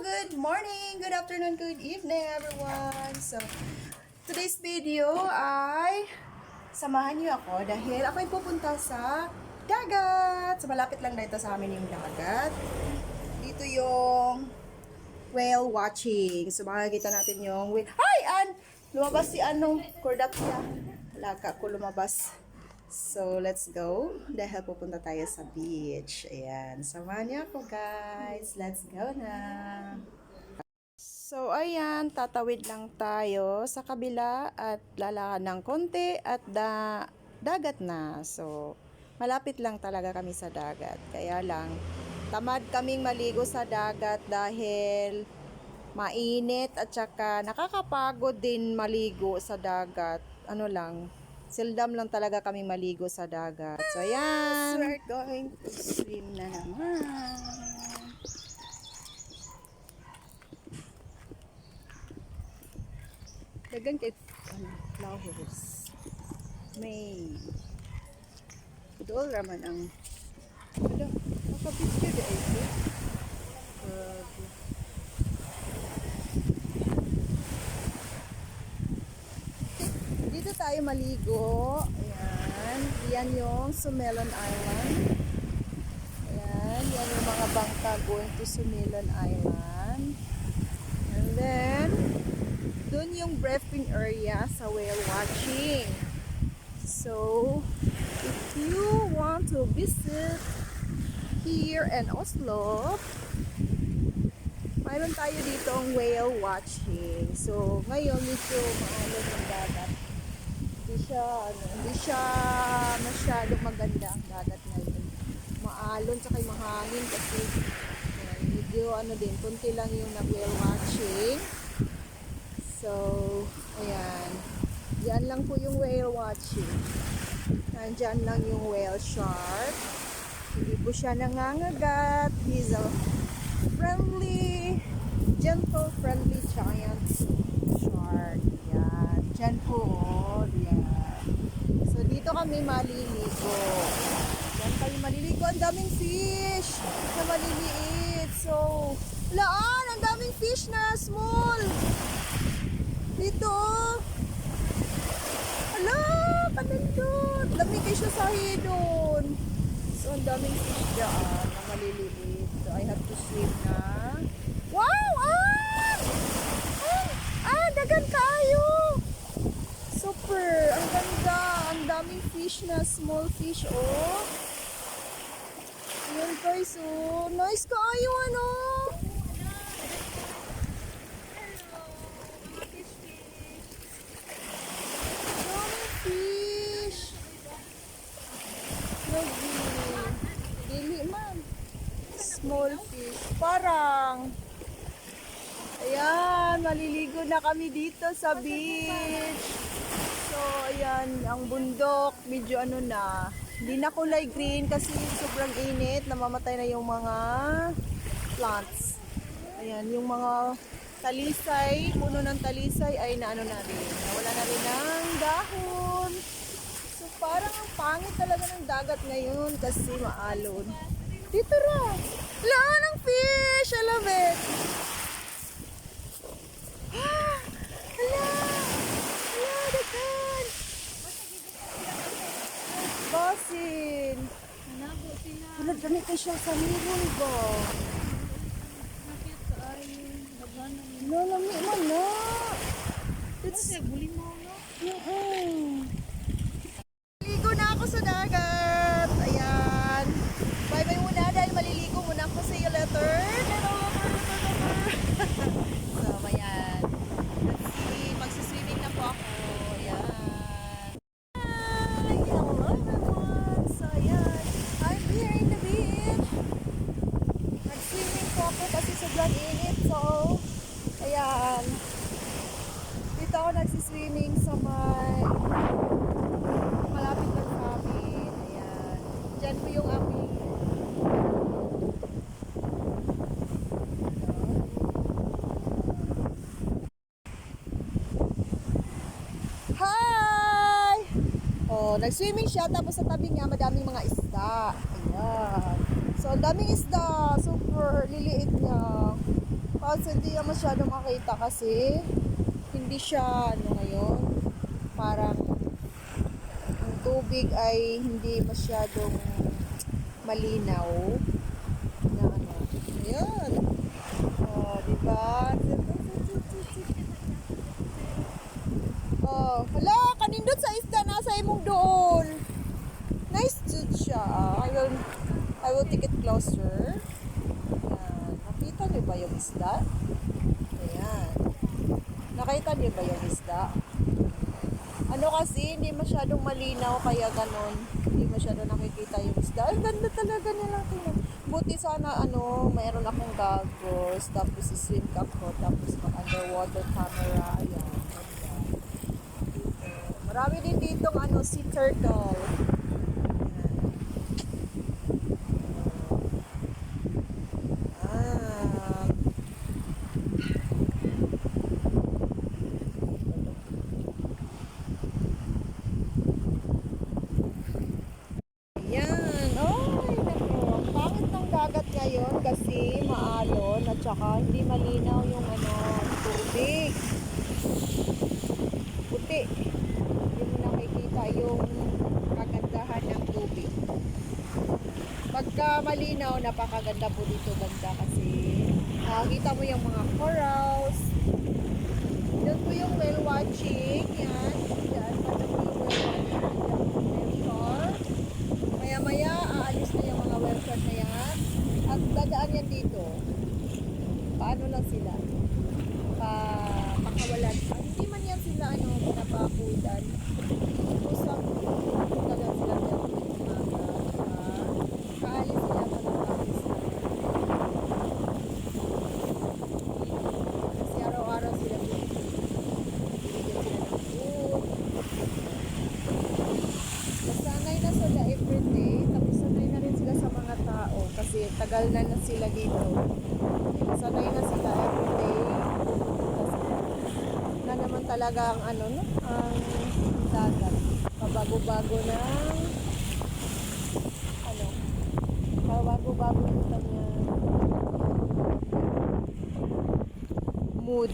good morning, good afternoon, good evening everyone. So, today's video ay samahan niyo ako dahil ako ay pupunta sa dagat. So, malapit lang dito sa amin yung dagat. Dito yung whale watching. So, makikita natin yung whale. Hi, An! Lumabas si Anong Cordapia. Laka ko lumabas. So, let's go. Dahil pupunta tayo sa beach. Ayan. Samahan niyo ako, guys. Let's go na. So, ayan. Tatawid lang tayo sa kabila at lalakad ng konti at da dagat na. So, malapit lang talaga kami sa dagat. Kaya lang, tamad kaming maligo sa dagat dahil mainit at saka nakakapagod din maligo sa dagat. Ano lang, Seldom lang talaga kami maligo sa dagat. So, ayan. We're going to swim na naman. Dagan kay ano, flowers. May dool raman ang Wala, makapicture di ay ito. Grabe. Dito tayo maligo. Ayan. Yan yung Sumelon Island. Ayan. Yan yung mga bangka going to Sumelon Island. And then, dun yung breathing area sa whale watching. So, if you want to visit here in Oslo, mayroon tayo dito ang whale watching. So, ngayon medyo maalog ang dagat. Hindi siya, ano, hindi siya masyadong maganda ang dagat ngayon. Maalon sa kay mahangin kasi yan, medyo ano din, kunti lang yung nag-whale watching. So, ayan. Yan lang po yung whale watching. Nandyan lang yung whale shark. Hindi po siya nangangagat. He's a friendly, gentle, friendly giant shark. Yan. Diyan po. oh. Yan. So, dito kami maliligo. Diyan kami maliligo. Ang daming fish na maliliit. So, laan! Ang daming fish na small. Dito. oh. Ala! Kanindot! Dami kayo siya sa hidon. So, ang daming fish dyan na maliliit. So, I have to swim na. Wow! Ah! Ah! Ah! Dagan kayo! Super! Ang ganda! Ang daming fish na small fish, oh! Ayan guys, oh! Nice kayo, ano? Daming fish! Lagi. Dili man. Small fish. Parang. Ayan, maliligo na kami dito sa beach. So, ayan, ang bundok, medyo ano na. Hindi na kulay green kasi sobrang init. Namamatay na yung mga plants. Ayan, yung mga talisay, puno ng talisay ay naano na rin. Nawala na rin ng dahon. So parang ang pangit talaga ng dagat ngayon kasi maalon. Dito ra. Laan ng fish! I love it! Ah! Hala! Hala, dagan! Basin! Nabo sila. Wala dami kayo siya sa mirror ba? Nakit ay nagana. Nalami man na! It's... Buli mo no. Mm-mm. Ligo na ako sa dagat. Ayan. Bye-bye muna dahil maliligo muna ako. See you later. so, ayan. Let's see. Magsiswimming na po ako. Ayan. Hi! Hello everyone! So, ayan. I'm here in the beach. Nag-swimming po ako kasi sobrang init. So, ayan. Dito ako nagsiswimming sa may malapit lang sa amin. Ayan. Diyan po yung aming Hi! Oh, nag-swimming siya tapos sa tabi niya madaming mga isda. Ayan. So, ang daming isda. Super liliit niya. kasi hindi ka masyado makita kasi hindi siya ano ngayon parang ang tubig ay hindi masyadong malinaw na ano. Ayan. Oh, di ba? Oh, hala, kanindot sa isda nasa imong doon. Nice dude siya. I will I will take it closer. Ayan. Nakita niyo ba yung isda? Ayan. Nakita niyo ba yung isda? Ano kasi, hindi masyadong malinaw kaya ganun. Hindi masyado nakikita yung isda. Ang ganda talaga nilang tingnan. Buti sana ano, mayroon akong goggles, tapos swim cap ko, tapos mag underwater camera. Ayan. Marami din dito ano, sea turtle. Ayan. Ah. Yan. Ay, nako. Ang pangit ng dagat ngayon kasi maalon at saka hindi malinaw yung ano, tubig. Hindi mo nakikita yung kagandahan ng tubig. Pagka malinaw, napakaganda po dito ganda kasi nakakita mo yung mga corals. Doon po yung whale watching. Yan. Yan. Pati po yung whale watching. Yan po yung shore. Maya maya, aalis na yung mga website na yan. At dadaan yan dito. Paano lang sila? Pa, pakawalan. Ah, hindi man yan sila, ano, pinapakudan. Usap, tagal sila dyan. Umaga. Ah, kaalis sila, pagkakaalis na. Kasi araw-araw sila dito. Bibigyan sila ng food. Nasanay na sila everyday, tapos sanay na rin sila sa mga tao kasi tagal na na sila dito. Sanay na sila everyday. Na naman talaga ang ano, no? Ang dagat. Pabago-bago ng ano? Pabago-bago ng kanyang mood.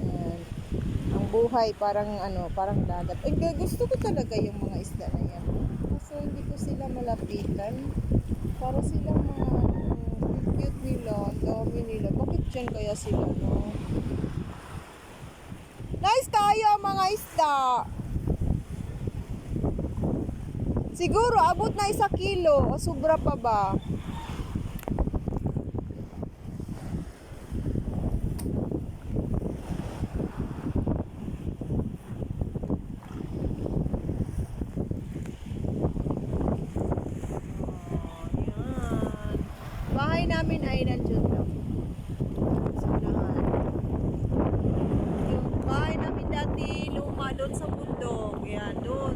Yan ang buhay parang ano, parang dagat. Eh, gu- gusto ko talaga yung mga isda na. Kasi hindi ko sila malapitan. Para silang mga cute nila, ang dami nila. Bakit dyan kaya sila, no? Nice tayo mga isda! Siguro, abot na isa kilo. O sobra pa ba? Ayan. Bahay namin ay nandiyan lang. Sa unahan. Yung bahay namin dati doon sa bundok. Yan, doon.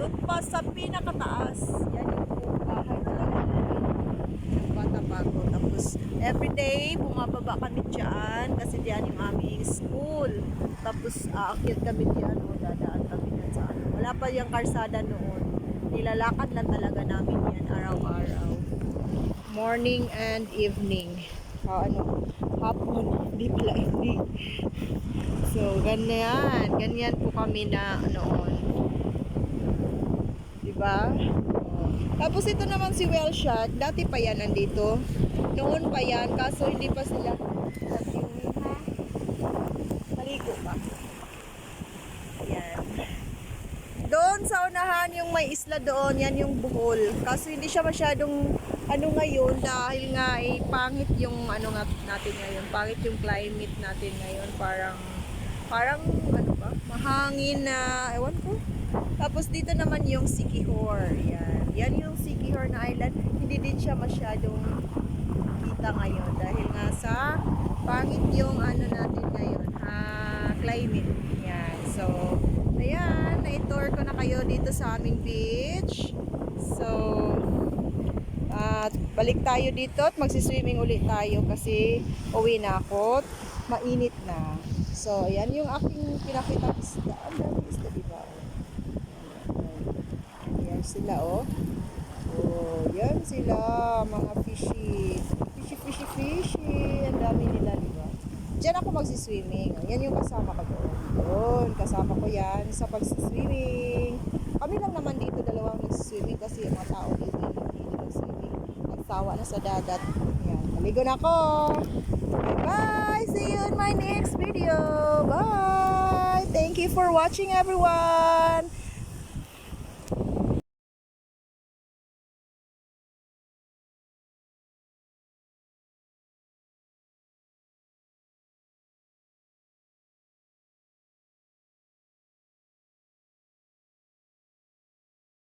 Doon pa sa pinakataas. Yan yung bahay talaga. Yung bata ako. Tapos, everyday, bumababa kami dyan kasi diyan yung aming school. Tapos, aakyat kami diyan o dadaan kami dyan sa ano. Wala pa yung karsada noon. Nilalakad lang talaga namin yan araw-araw. Morning and evening. Ah, ano, hapon, hindi pala evening. So, ganyan. Ganyan po kami na noon. Diba? Oh. Tapos ito naman si Wellshot. Dati pa yan nandito. Noon pa yan. Kaso hindi pa sila. Maligo pa. Ayan. Doon sa unahan yung may isla doon, yan yung buhol. Kaso hindi siya masyadong ano ngayon dahil nga eh, pangit yung ano nga natin ngayon. Pangit yung climate natin ngayon. Parang parang ano ba? Mahangin na ewan ko. Tapos dito naman yung Sikihor. Yan. Yan yung Sikihor na island. Hindi din siya masyadong kita ngayon dahil nga sa pangit yung ano natin ngayon. Ah, climate. Yan. So, ayan. Na-tour ko na kayo dito sa aming beach. So, balik tayo dito at magsiswimming ulit tayo kasi uwi na ako. Mainit na. So, ayan yung aking pinakita isda. Ang dami isda, di ba? Ayan sila, oh. Oh, yan sila, mga fishy. Fishy, fishy, fishy. Ano Diyan ako magsiswimming. Yan yung kasama ko doon. Doon, kasama ko yan sa pagsiswimming. Kami lang naman dito, dalawang nagsiswimming kasi yung mga tao dito. Nagsawa na sa dagat. Yan, maligo na ako. Bye-bye! See you in my next video! Bye! Thank you for watching everyone!